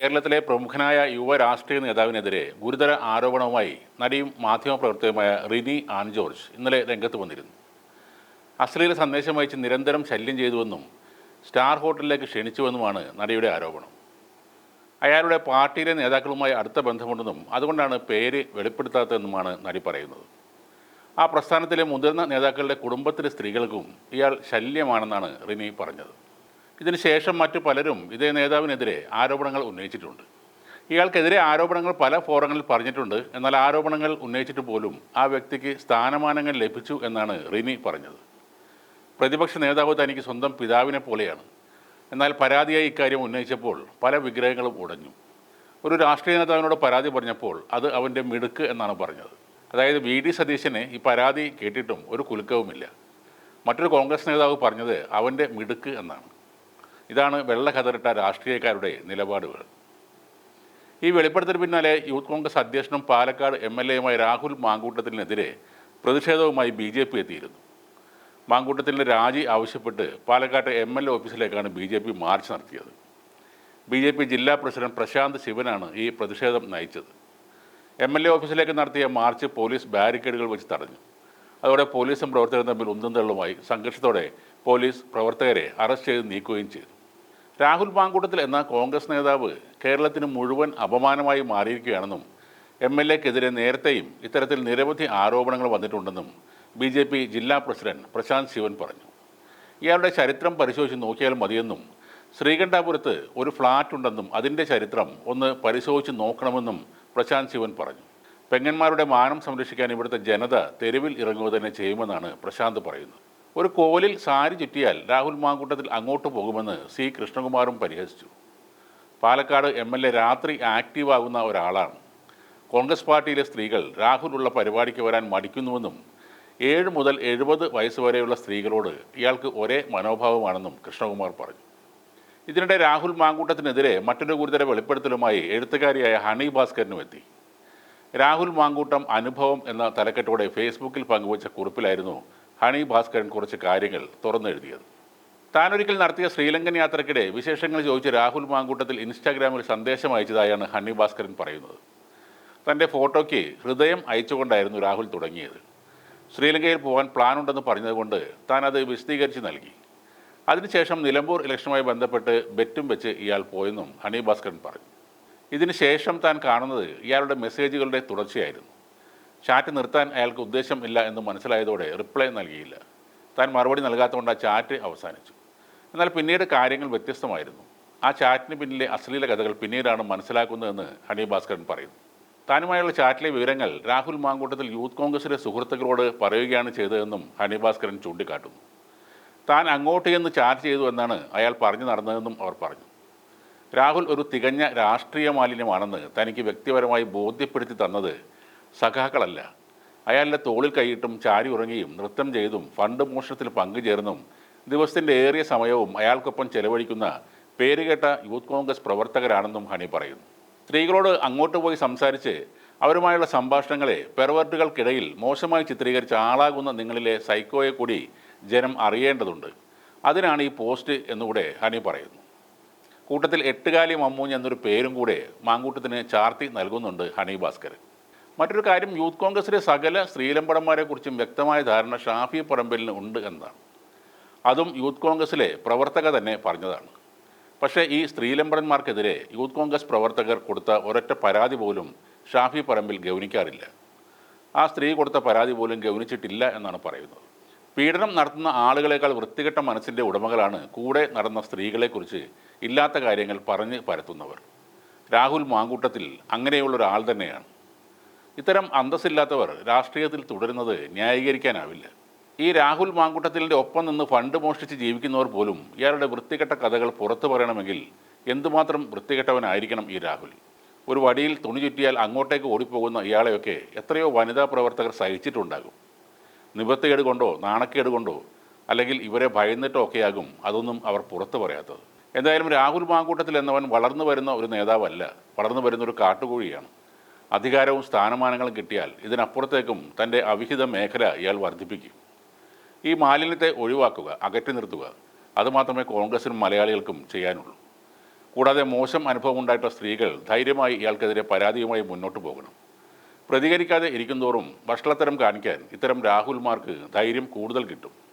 കേരളത്തിലെ പ്രമുഖനായ യുവ രാഷ്ട്രീയ നേതാവിനെതിരെ ഗുരുതര ആരോപണവുമായി നടിയും മാധ്യമപ്രവർത്തകയുമായ റിനി ആൻ ജോർജ് ഇന്നലെ രംഗത്ത് വന്നിരുന്നു. അശ്ലീല സന്ദേശം അയച്ച് നിരന്തരം ശല്യം ചെയ്തുവെന്നും സ്റ്റാർ ഹോട്ടലിലേക്ക് ക്ഷണിച്ചുവെന്നുമാണ് നടിയുടെ ആരോപണം. അയാളുടെ പാർട്ടിയിലെ നേതാക്കളുമായി അടുത്ത ബന്ധമുണ്ടെന്നും അതുകൊണ്ടാണ് പേര് വെളിപ്പെടുത്താത്തതെന്നുമാണ് നടി പറയുന്നത്. ആ പ്രസ്ഥാനത്തിലെ മുതിർന്ന നേതാക്കളുടെ കുടുംബത്തിലെ സ്ത്രീകൾക്കും ഇയാൾ ശല്യമാണെന്നാണ് റിനി പറഞ്ഞത്. ഇതിനുശേഷം മറ്റു പലരും ഇതേ നേതാവിനെതിരെ ആരോപണങ്ങൾ ഉന്നയിച്ചിട്ടുണ്ട്. ഇയാൾക്കെതിരെ ആരോപണങ്ങൾ പല ഫോറങ്ങളിൽ പറഞ്ഞിട്ടുണ്ട്. എന്നാൽ ആരോപണങ്ങൾ ഉന്നയിച്ചിട്ട് പോലും ആ വ്യക്തിക്ക് സ്ഥാനമാനങ്ങൾ ലഭിച്ചു എന്നാണ് റിനി പറഞ്ഞത്. പ്രതിപക്ഷ നേതാവ് തനിക്ക് സ്വന്തം പിതാവിനെ പോലെയാണ്. എന്നാൽ പരാതിയായി ഇക്കാര്യം ഉന്നയിച്ചപ്പോൾ പല വിഗ്രഹങ്ങളും ഉടഞ്ഞു. ഒരു രാഷ്ട്രീയ നേതാവിനോട് പരാതി പറഞ്ഞപ്പോൾ അത് അവന്റെ മിടുക്ക് എന്നാണ് പറഞ്ഞത്. അതായത് വി. ഡി. സതീശന് ഈ പരാതി കേട്ടിട്ടും ഒരു കുലുക്കവുമില്ല. മറ്റൊരു കോൺഗ്രസ് നേതാവ് പറഞ്ഞത് അവന്റെ മിടുക്ക് എന്നാണ്. ഇതാണ് വെള്ള കതറിട്ട രാഷ്ട്രീയക്കാരുടെ നിലപാടുകൾ. ഈ വെളിപ്പെടുത്തലിന് പിന്നാലെ യൂത്ത് കോൺഗ്രസ് അധ്യക്ഷനും പാലക്കാട് എം എൽ എയുമായ രാഹുൽ മാങ്കൂട്ടത്തിനെതിരെ പ്രതിഷേധവുമായി ബി ജെ പി എത്തിയിരുന്നു. മാങ്കൂട്ടത്തിന്റെ രാജി ആവശ്യപ്പെട്ട് പാലക്കാട്ട് എം എൽ എ ഓഫീസിലേക്കാണ് ബി ജെ പി മാർച്ച് നടത്തിയത്. ബി ജെ പി ജില്ലാ പ്രസിഡന്റ് പ്രശാന്ത് ശിവനാണ് ഈ പ്രതിഷേധം നയിച്ചത്. എം എൽ എ ഓഫീസിലേക്ക് നടത്തിയ മാർച്ച് പോലീസ് ബാരിക്കേഡുകൾ വെച്ച് തടഞ്ഞു. അതോടെ പോലീസും പ്രവർത്തകരും തമ്മിൽ ഉന്തും തള്ളുമായി സംഘർഷത്തോടെ പോലീസ് പ്രവർത്തകരെ അറസ്റ്റ് ചെയ്ത് നീക്കുകയും ചെയ്തു. രാഹുൽ പാങ്കൂട്ടത്തിൽ എന്ന കോൺഗ്രസ് നേതാവ് കേരളത്തിന് മുഴുവൻ അപമാനമായി മാറിയിരിക്കുകയാണെന്നും എം എൽ എക്കെതിരെ നേരത്തെയും ഇത്തരത്തിൽ നിരവധി ആരോപണങ്ങൾ വന്നിട്ടുണ്ടെന്നും ബി ജെ പി ജില്ലാ പ്രസിഡന്റ് പ്രശാന്ത് ശിവൻ പറഞ്ഞു. ഇയാളുടെ ചരിത്രം പരിശോധിച്ച് നോക്കിയാൽ മതിയെന്നും ശ്രീകണ്ഠാപുരത്ത് ഒരു ഫ്ലാറ്റ് ഉണ്ടെന്നും അതിന്റെ ചരിത്രം ഒന്ന് പരിശോധിച്ച് നോക്കണമെന്നും പ്രശാന്ത് ശിവൻ പറഞ്ഞു. പെങ്ങന്മാരുടെ മാനം സംരക്ഷിക്കാൻ ഇവിടുത്തെ ജനത തെരുവിൽ ഇറങ്ങുക തന്നെ ചെയ്യുമെന്നാണ് പ്രശാന്ത് പറയുന്നത്. ഒരു കോലിൽ സാരി ചുറ്റിയാൽ രാഹുൽ മാങ്കൂട്ടത്തിൽ അങ്ങോട്ട് പോകുമെന്ന് സി കൃഷ്ണകുമാറും പരിഹസിച്ചു. പാലക്കാട് എം എൽ എ രാത്രി ആക്റ്റീവാകുന്ന ഒരാളാണ്. കോൺഗ്രസ് പാർട്ടിയിലെ സ്ത്രീകൾ രാഹുലുള്ള പരിപാടിക്ക് വരാൻ മടിക്കുന്നുവെന്നും ഏഴ് മുതൽ എഴുപത് വയസ്സ് വരെയുള്ള സ്ത്രീകളോട് ഇയാൾക്ക് ഒരേ മനോഭാവമാണെന്നും കൃഷ്ണകുമാർ പറഞ്ഞു. ഇതിനിടെ രാഹുൽ മാങ്കൂട്ടത്തിനെതിരെ മറ്റൊരു ഗുരുതര വെളിപ്പെടുത്തലുമായി എഴുത്തുകാരിയായ ഹണി ഭാസ്കരനും എത്തി. രാഹുൽ മാങ്കൂട്ടം അനുഭവം എന്ന തലക്കെട്ടോടെ ഫേസ്ബുക്കിൽ പങ്കുവച്ച കുറിപ്പിലായിരുന്നു ഹണി ഭാസ്കരൻ കുറച്ച് കാര്യങ്ങൾ തുറന്നെഴുതിയത്. താനൊരിക്കൽ നടത്തിയ ശ്രീലങ്കൻ യാത്രക്കിടെ വിശേഷങ്ങൾ ചോദിച്ച് രാഹുൽ മാങ്കൂട്ടത്തിൽ ഇൻസ്റ്റാഗ്രാമിൽ സന്ദേശം അയച്ചതായാണ് ഹണി ഭാസ്കരൻ പറയുന്നത്. തന്റെ ഫോട്ടോയ്ക്ക് ഹൃദയം അയച്ചുകൊണ്ടായിരുന്നു രാഹുൽ തുടങ്ങിയത്. ശ്രീലങ്കയിൽ പോകാൻ പ്ലാൻ ഉണ്ടെന്ന് പറഞ്ഞതുകൊണ്ട് താൻ അത് വിശദീകരിച്ച് നൽകി. അതിനുശേഷം നിലമ്പൂർ ഇലക്ഷനുമായി ബന്ധപ്പെട്ട് ബെറ്റും വെച്ച് ഇയാൾ പോയെന്നും ഹണി ഭാസ്കരൻ പറഞ്ഞു. ഇതിനുശേഷം താൻ കാണുന്നത് ഇയാളുടെ മെസ്സേജുകളുടെ തുടർച്ചയായിരുന്നു. ചാറ്റ് നിർത്താൻ അയാൾക്ക് ഉദ്ദേശം ഇല്ല എന്ന് മനസ്സിലായതോടെ റിപ്ലൈ നൽകിയില്ല. താൻ മറുപടി നൽകാത്തതുകൊണ്ട് ആ ചാറ്റ് അവസാനിച്ചു. എന്നാൽ പിന്നീട് കാര്യങ്ങൾ വ്യത്യസ്തമായിരുന്നു. ആ ചാറ്റിന് പിന്നിലെ അശ്ലീല കഥകൾ പിന്നീടാണ് മനസ്സിലാക്കുന്നതെന്ന് ഹണി ഭാസ്കരൻ പറയുന്നു. താനുമായുള്ള ചാറ്റിലെ വിവരങ്ങൾ രാഹുൽ മാങ്കൂട്ടത്തിൽ യൂത്ത് കോൺഗ്രസിലെ സുഹൃത്തുക്കളോട് പറയുകയാണ് ചെയ്തതെന്നും ഹണി ഭാസ്കരൻ ചൂണ്ടിക്കാട്ടുന്നു. താൻ അങ്ങോട്ട് എന്ന് ചാറ്റ് ചെയ്തു എന്നാണ് അയാൾ പറഞ്ഞു നടന്നതെന്നും അവർ പറഞ്ഞു. രാഹുൽ ഒരു തികഞ്ഞ രാഷ്ട്രീയ മാലിന്യമാണെന്ന് തനിക്ക് വ്യക്തിപരമായി ബോധ്യപ്പെടുത്തി തന്നത് സഖാക്കളല്ല. അയാളുടെ തോളിൽ കൈയിട്ടും ചാരി ഉറങ്ങിയും നൃത്തം ചെയ്തും ഫണ്ട് മോഷണത്തിൽ പങ്കുചേർന്നും ദിവസത്തിന്റെ ഏറിയ സമയവും അയാൾക്കൊപ്പം ചെലവഴിക്കുന്ന പേരുകേട്ട യൂത്ത് കോൺഗ്രസ് പ്രവർത്തകരാണെന്നും ഹണി പറയുന്നു. സ്ത്രീകളോട് അങ്ങോട്ട് പോയി സംസാരിച്ച് അവരുമായുള്ള സംഭാഷണങ്ങളെ പെർവർട്ടുകൾക്കിടയിൽ മോശമായി ചിത്രീകരിച്ച ആളാകുന്ന നിങ്ങളിലെ സൈക്കോയെ കൂടി ജനം അറിയേണ്ടതുണ്ട്. അതിനാണ് ഈ പോസ്റ്റ് എന്നുകൂടെ ഹണി പറയുന്നു. കൂട്ടത്തിൽ എട്ടുകാലി മമ്മൂഞ്ഞ് എന്നൊരു പേരും കൂടെ മാങ്കൂട്ടത്തിന് ചാർത്തി നൽകുന്നുണ്ട് ഹണി ഭാസ്കർ മറ്റൊരു കാര്യം യൂത്ത് കോൺഗ്രസിലെ സകല സ്ത്രീലമ്പടന്മാരെക്കുറിച്ചും വ്യക്തമായ ധാരണ ഷാഫി പറമ്പലിന് ഉണ്ട് എന്നതാണ് അതും യൂത്ത് കോൺഗ്രസിലെ പ്രവർത്തക തന്നെ പറഞ്ഞതാണ്. പക്ഷേ ഈ സ്ത്രീലമ്പടന്മാർക്കെതിരെ യൂത്ത് കോൺഗ്രസ് പ്രവർത്തകർ കൊടുത്ത ഒരൊറ്റ പരാതി പോലും ഷാഫി പറമ്പിൽ ഗൗനിക്കാറില്ല. ആ സ്ത്രീ കൊടുത്ത പരാതി പോലും ഗൗനിച്ചിട്ടില്ല എന്നാണ് പറയുന്നത്. പീഡനം നടത്തുന്ന ആളുകളെക്കാൾ വൃത്തികെട്ട മനസ്സിന്റെ ഉടമകളാണ് കൂടെ നടന്ന സ്ത്രീകളെക്കുറിച്ച് ഇല്ലാത്ത കാര്യങ്ങൾ പറഞ്ഞ് പരത്തുന്നവർ. രാഹുൽ മാങ്കൂട്ടത്തിൽ അങ്ങനെയുള്ള ഒരാൾ തന്നെയാണ്. ഇത്തരം അന്തസ്സില്ലാത്തവർ രാഷ്ട്രീയത്തിൽ തുടരുന്നത് ന്യായീകരിക്കാനാവില്ല. ഈ രാഹുൽ മാങ്കുട്ടത്തിലിന്റെ ഒപ്പം നിന്ന് ഫണ്ട് മോഷ്ടിച്ച് ജീവിക്കുന്നവർ പോലും ഇയാളുടെ വൃത്തികെട്ട കഥകൾ പുറത്തു പറയണമെങ്കിൽ എന്തുമാത്രം വൃത്തികെട്ടവനായിരിക്കണം ഈ രാഹുൽ? ഒരു വടിയിൽ തുണി ചുറ്റിയാൽ അങ്ങോട്ടേക്ക് ഓടിപ്പോകുന്ന ഇയാളെയൊക്കെ എത്രയോ വനിതാ പ്രവർത്തകർ സഹിച്ചിട്ടുണ്ടാകും. നിവൃത്തികേട് കൊണ്ടോ നാണക്കേട് കൊണ്ടോ അല്ലെങ്കിൽ ഇവരെ ഭയന്നിട്ടോ ഒക്കെയാകും അതൊന്നും അവർ പുറത്തു പറയാത്തത്. എന്തായാലും രാഹുൽ മാങ്കൂട്ടത്തിൽ എന്നവൻ വളർന്നു വരുന്ന ഒരു നേതാവല്ല വളർന്നു വരുന്ന ഒരു കാട്ടുകോഴിയാണ്. അധികാരവും സ്ഥാനമാനങ്ങളും കിട്ടിയാൽ ഇതിനപ്പുറത്തേക്കും തന്റെ അവിഹിത മേഖല ഇയാൾ വർദ്ധിപ്പിക്കും. ഈ മാലിന്യത്തെ ഒഴിവാക്കുക അകറ്റി നിർത്തുക അതുമാത്രമേ കോൺഗ്രസിനും മലയാളികൾക്കും ചെയ്യാനുള്ളൂ. കൂടാതെ മോശം അനുഭവം ഉണ്ടായിട്ടുള്ള സ്ത്രീകൾ ധൈര്യമായി ഇയാൾക്കെതിരെ പരാതിയുമായി മുന്നോട്ട് പോകണം. പ്രതികരിക്കാതെ ഇരിക്കുന്തോറും ഭക്ഷണത്തരം കാണിക്കാൻ ഇത്തരം രാഹുൽമാർക്ക് ധൈര്യം കൂടുതൽ കിട്ടും.